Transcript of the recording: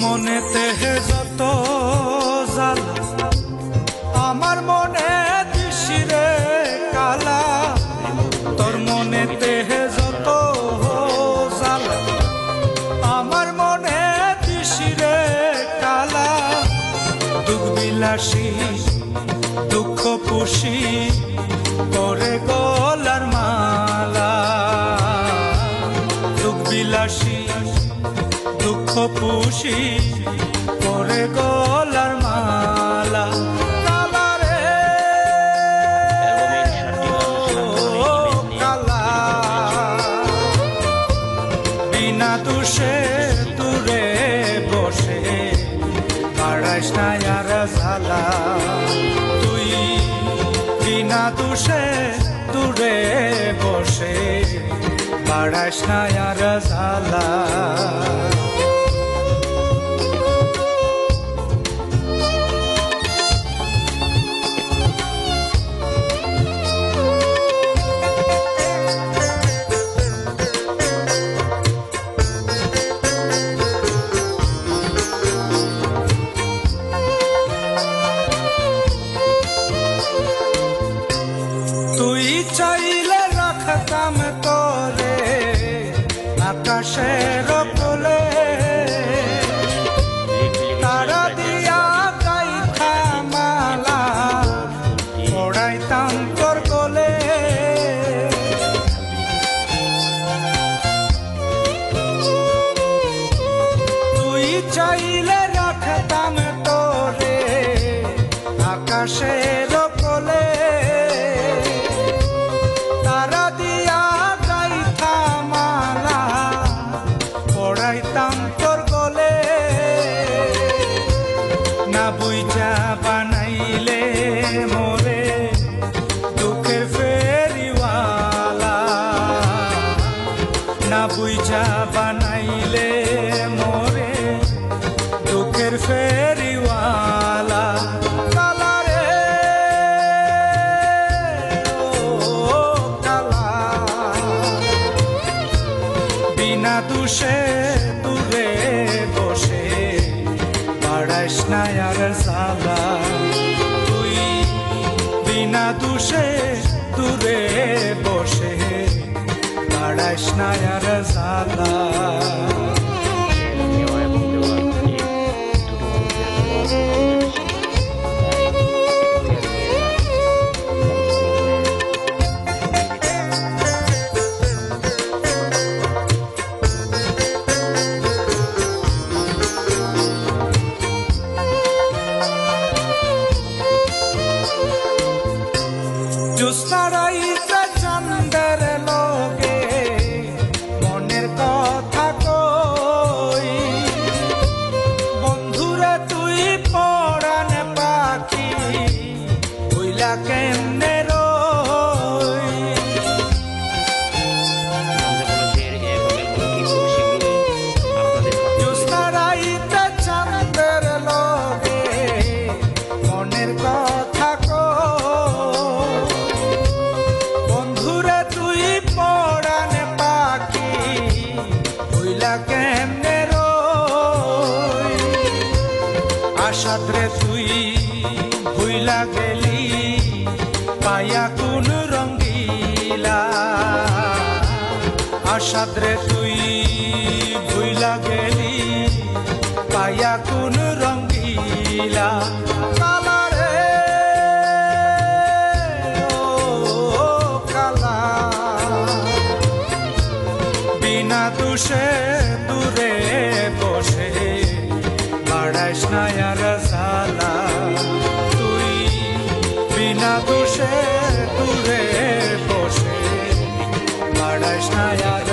মনে তেহে যত জ্বালা আমার মনে দিশিরে কালা। তোর মনে তেহে যত জ্বালা আমার মনে দিশিরে কালা। দুঃখ বিলাসী, দুঃখ পুষি করে গল পুষি করে গলার মালা বিনা তুষে দূরে বসে পাড়াইস না আর ঝালা তুই বিনা তুষে দূরে বসে পাড়াইস না আর ঝালা তুই চাইলে দুষে দূরে বসে। বাড়াইস না আর সালা। তুই বিনা দুষে তুলে বসে। বাড়াইস না আর সালা। হইলা কেমনে রই আশাত্রে তুই গেলি কোন রঙ্গিলা? আশাত্রে তুই ভুইলা গেলি, পায়া কোন রঙ্গিলা? রে বিনা তুষে দূরে বসে, বাড়াইস না আর সালা कृष्णया